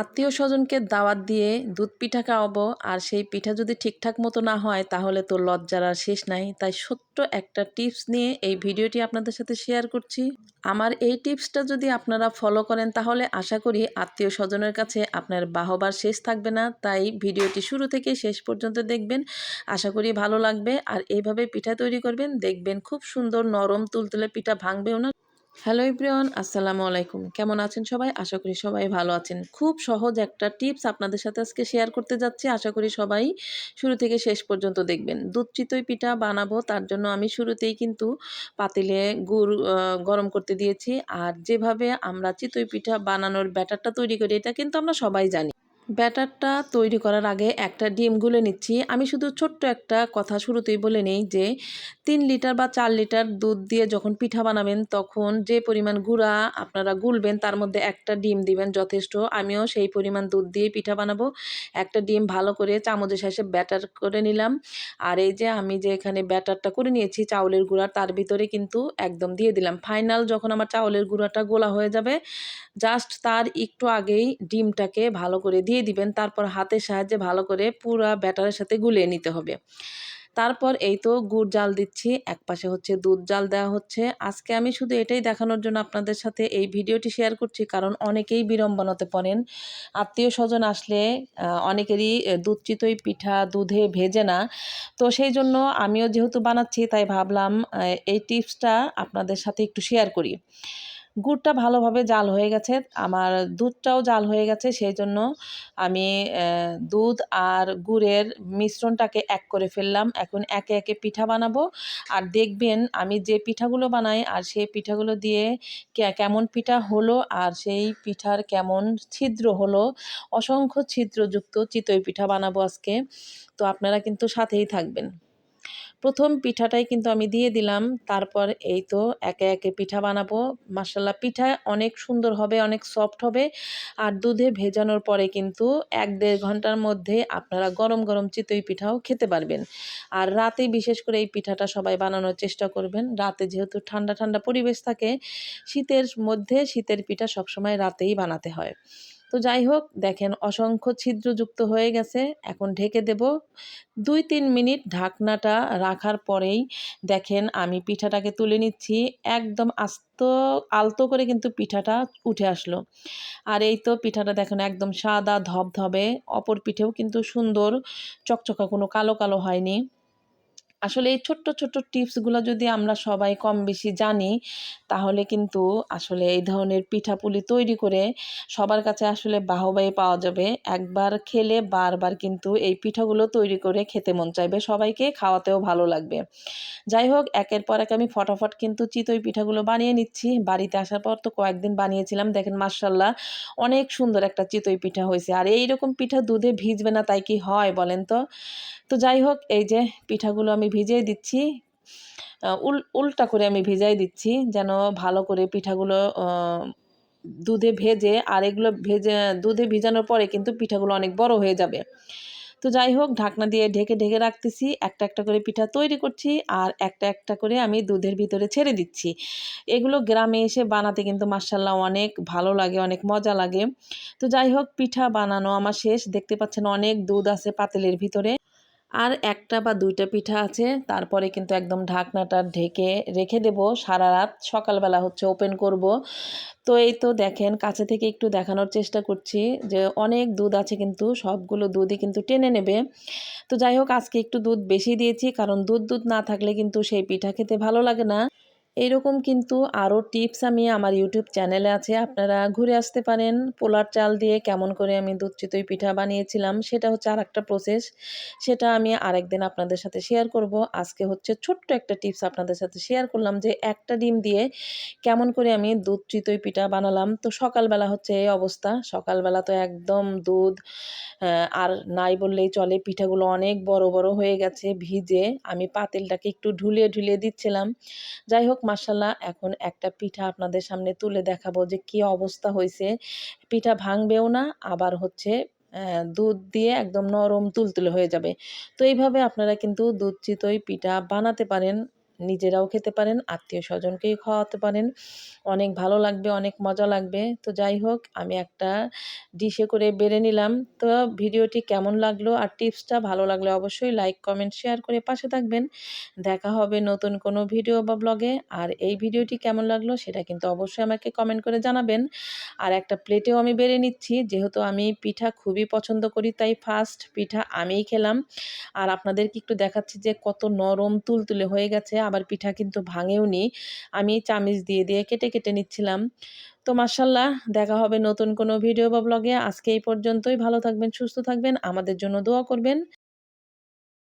আত্মীয় স্বজনকে দাওয়াত দিয়ে দুধ পিঠা খাওয়াবো, আর সেই পিঠা যদি ঠিকঠাক মতো না হয়, তাহলে তো লজ্জার আর শেষ নাই। তাই ছোট্ট একটা টিপস নিয়ে এই ভিডিওটি আপনাদের সাথে শেয়ার করছি। আমার এই টিপসটা যদি আপনারা ফলো করেন, তাহলে আশা করি আত্মীয় স্বজনের কাছে আপনার বাহবার শেষ থাকবে না। তাই ভিডিওটি শুরু থেকে শেষ পর্যন্ত দেখবেন। আশা করি ভালো লাগবে। আর এইভাবে পিঠা তৈরি করবেন, দেখবেন খুব সুন্দর নরম তুলতুলে পিঠা ভাঙবেও না। হ্যালো ইব্রিয়ন আসসালামু আলাইকুম কেমন আছেন সবাই? আশা করি সবাই ভালো আছেন। খুব সহজ একটা টিপস আপনাদের সাথে আজকে শেয়ার করতে যাচ্ছি। আশা করি সবাই শুরু থেকে শেষ পর্যন্ত দেখবেন। দুধ চিতই পিঠা বানাবো, তার জন্য আমি শুরুতেই কিন্তু পাতিলে গুড় গরম করতে দিয়েছি। আর যেভাবে আমরা চিতই পিঠা বানানোর ব্যাটারটা তৈরি করি, এটা কিন্তু আমরা সবাই জানি। ব্যাটারটা তৈরি করার আগে একটা ডিম গুলে নিচ্ছি। আমি শুধু ছোট্ট একটা কথা শুরুতেই বলে নেই যে, তিন লিটার বা চার লিটার দুধ দিয়ে যখন পিঠা বানাবেন, তখন যে পরিমাণ গুঁড়া আপনারা গুলবেন, তার মধ্যে একটা ডিম দিবেন যথেষ্ট। আমিও সেই পরিমাণ দুধ দিয়ে পিঠা বানাবো। একটা ডিম ভালো করে চামচের শেষে ব্যাটার করে নিলাম। আর এই যে আমি যে এখানে ব্যাটারটা করে নিয়েছি চাউলের গুঁড়া, তার ভিতরে কিন্তু একদম দিয়ে দিলাম। ফাইনাল যখন আমার চাউলের গুঁড়াটা গোলা হয়ে যাবে, জাস্ট তার একটু আগেই ডিমটাকে ভালো করে দিয়ে দিবেন, তারপর হাতের সাহায্যে ভালো করে পুরা ব্যাটারের সাথে গুলিয়ে নিতে হবে। তারপর এই তো গুড় জাল দিচ্ছি এক পাশে হচ্ছে দুধ জাল দেওয়া হচ্ছে। আজকে আমি শুধু এটাই দেখানোর জন্য আপনাদের সাথে এই ভিডিওটি শেয়ার করছি, কারণ অনেকেই বিড়ম্বনাতে পড়েন। আত্মীয় স্বজন আসলে অনেকেরই দুধ চিতই পিঠা দুধে ভেজে না। তো সেই জন্য আমিও যেহেতু বানাচ্ছি, তাই ভাবলাম এই টিপসটা আপনাদের সাথে একটু শেয়ার করি। গুড়টা ভালোভাবে জাল হয়ে গেছে। আমার দুধটাও জাল হয়ে গেছে সেই জন্য আমি দুধ আর গুড়ের মিশ্রণটাকে এক করে ফেললাম। এখন একে একে পিঠা বানাবো। আর দেখবেন আমি যে পিঠাগুলো বানাই আর সেই পিঠাগুলো দিয়ে কেমন পিঠা হলো আর সেই পিঠার কেমন ছিদ্র হলো, অসংখ্য ছিদ্রযুক্ত চিতই পিঠা বানাবো আজকে। তো আপনারা কিন্তু সাথেই থাকবেন। প্রথম পিঠাটাই কিন্তু আমি দিয়ে দিলাম। তারপর এই তো একে একে পিঠা বানাবো। মাসাল্লা পিঠা অনেক সুন্দর হবে, অনেক সফট হবে। আর দুধে ভেজানোর পরে কিন্তু এক দেড় ঘণ্টার মধ্যে আপনারা গরম গরম চিতই পিঠাও খেতে পারবেন। আর রাতে বিশেষ করে এই পিঠাটা সবাই বানানোর চেষ্টা করবেন। রাতে যেহেতু ঠান্ডা ঠান্ডা পরিবেশ থাকে, শীতের মধ্যে শীতের পিঠা সবসময় রাতেই বানাতে হয়। তো যাই হোক, দেখেন অসংখ্য ছিদ্রযুক্ত হয়ে গেছে। এখন ঢেকে দেব। দুই তিন মিনিট ঢাকনাটা রাখার পরেই দেখেন আমি পিঠাটাকে তুলে নিচ্ছি। একদম আস্ত, আলতো করে কিন্তু পিঠাটা উঠে আসলো। আর এই তো পিঠাটা দেখেন একদম সাদা ধবধবে। অপর পিঠেও কিন্তু সুন্দর, চকচকা কোনো কালো কালো হয়নি। আসলে এই ছোট্ট ছোট্ট টিপসগুলো যদি আমরা সবাই কম বেশি জানি, তাহলে কিন্তু আসলে এই ধরনের পিঠাপুলি তৈরি করে সবার কাছে আসলে বাহবাই পাওয়া যাবে। একবার খেলে বারবার কিন্তু এই পিঠাগুলো তৈরি করে খেতে মন চাইবে, সবাইকে খাওয়াতেও ভালো লাগবে। যাই হোক, একের পর এক আমি ফটাফট কিন্তু চিতই পিঠাগুলো বানিয়ে নিচ্ছি। বাড়িতে আসার পর তো কয়েকদিন বানিয়েছিলাম, দেখেন মার্শাল্লাহ অনেক সুন্দর একটা চিতই পিঠা হয়েছে। আর এই রকম পিঠা দুধে ভিজবে না তাই কি হয় বলেন তো? তো যাই হোক, এই যে পিঠাগুলো আমি ভিজিয়ে দিচ্ছি। উল, উল্টা করে আমি ভিজাই দিচ্ছি যেন ভালো করে পিঠাগুলো দুধে ভেজে আর এগুলো ভেজে, দুধে ভিজানোর পরে কিন্তু পিঠাগুলো অনেক বড় হয়ে যাবে। তো যাই হোক, ঢাকনা দিয়ে ঢেকে ঢেকে রাখতেছি, একটা একটা করে পিঠা তৈরি করছি আর একটা একটা করে আমি দুধের ভিতরে ছেড়ে দিচ্ছি। এগুলো গ্রামে এসে বানাতে কিন্তু মার্শাল্লাহ অনেক ভালো লাগে, অনেক মজা লাগে। তো যাই হোক, পিঠা বানানো আমার শেষ। দেখতে পাচ্ছেন অনেক দুধ আছে পাতিলের ভিতরে। আর একটা বা দুইটা পিঠা আছে, তারপরে কিন্তু একদম ঢাকনাটা ঢেকে রেখে দেব সারা রাত। সকালবেলা হচ্ছে ওপেন করব। তো এই তো দেখেন, কাছে থেকে একটু দেখানোর চেষ্টা করছি যে অনেক দুধ আছে কিন্তু, সবগুলো দুধই কিন্তু টেনে নেবে। তো যাই হোক, আজকে একটু দুধ বেশি দিয়েছি, কারণ দুধ দুধ না থাকলে কিন্তু সেই পিঠা খেতে ভালো লাগে না। এরকম কিন্তু আরও টিপস আমি আমার ইউটিউব চ্যানেলে আছে, আপনারা ঘুরে আসতে পারেন। পোলার চাল দিয়ে কেমন করে আমি দুধ চিতই পিঠা বানিয়েছিলাম, সেটা হচ্ছে আর একটা প্রসেস সেটা আমি আরেকদিন আপনাদের সাথে শেয়ার করব। আজকে হচ্ছে ছোট্ট একটা টিপস আপনাদের সাথে শেয়ার করলাম যে, একটা ডিম দিয়ে কেমন করে আমি দুধ চিতই পিঠা বানালাম। তো সকালবেলা হচ্ছে এই অবস্থা, সকালবেলা তো একদম দুধ আর নাই বললেই চলে, পিঠাগুলো অনেক বড় বড় হয়ে গেছে, ভিজে আমি পাতিলটাকে একটু ঢুলিয়ে ঢুলিয়ে দিচ্ছিলাম। যাই হোক মাসাল্লাহ এখন একটা পিঠা আপনাদের সামনে তুলে দেখাবো যে কি অবস্থা হয়েছে পিঠা ভাঙবেও না, আবার হচ্ছে দুধ দিয়ে একদম নরম তুলতুলে হয়ে যাবে। তো এইভাবে আপনারা কিন্তু দুধ চিতই পিঠা বানাতে পারেন। নিজেরাও খেতে পারেন আত্মীয় স্বজনকেই খাওয়াতে পারেন। অনেক ভালো লাগবে, অনেক মজা লাগবে। তো যাই হোক, আমি একটা ডিশে করে বেড়ে নিলাম। তো ভিডিওটি কেমন লাগল আর টিপসটা ভালো লাগলে অবশ্যই লাইক কমেন্ট শেয়ার করে পাশে থাকবেন। দেখা হবে নতুন কোনো ভিডিও বা ব্লগে আর এই ভিডিওটি কেমন লাগল সেটা কিন্তু অবশ্যই আমাকে কমেন্ট করে জানাবেন। আর একটা প্লেটেও আমি বেড়ে নিচ্ছি, যেহেতু আমি পিঠা খুবই পছন্দ করি, তাই ফার্স্ট পিঠা আমিই খেলাম। আর আপনাদেরকে একটু দেখাচ্ছি যে কত নরম তুলতুলে হয়ে গেছে। আবার পিঠা কিন্তু ভাঙেও নি। আমি চামিচ দিয়ে দিয়ে কেটে কেটে নিচ্ছিলাম। তো মার্শাল্লাহ দেখা হবে নতুন কোনো ভিডিও বা ব্লগে আজকে এই পর্যন্তই। ভালো থাকবেন, সুস্থ থাকবেন। আমাদের জন্য দোয়া করবেন।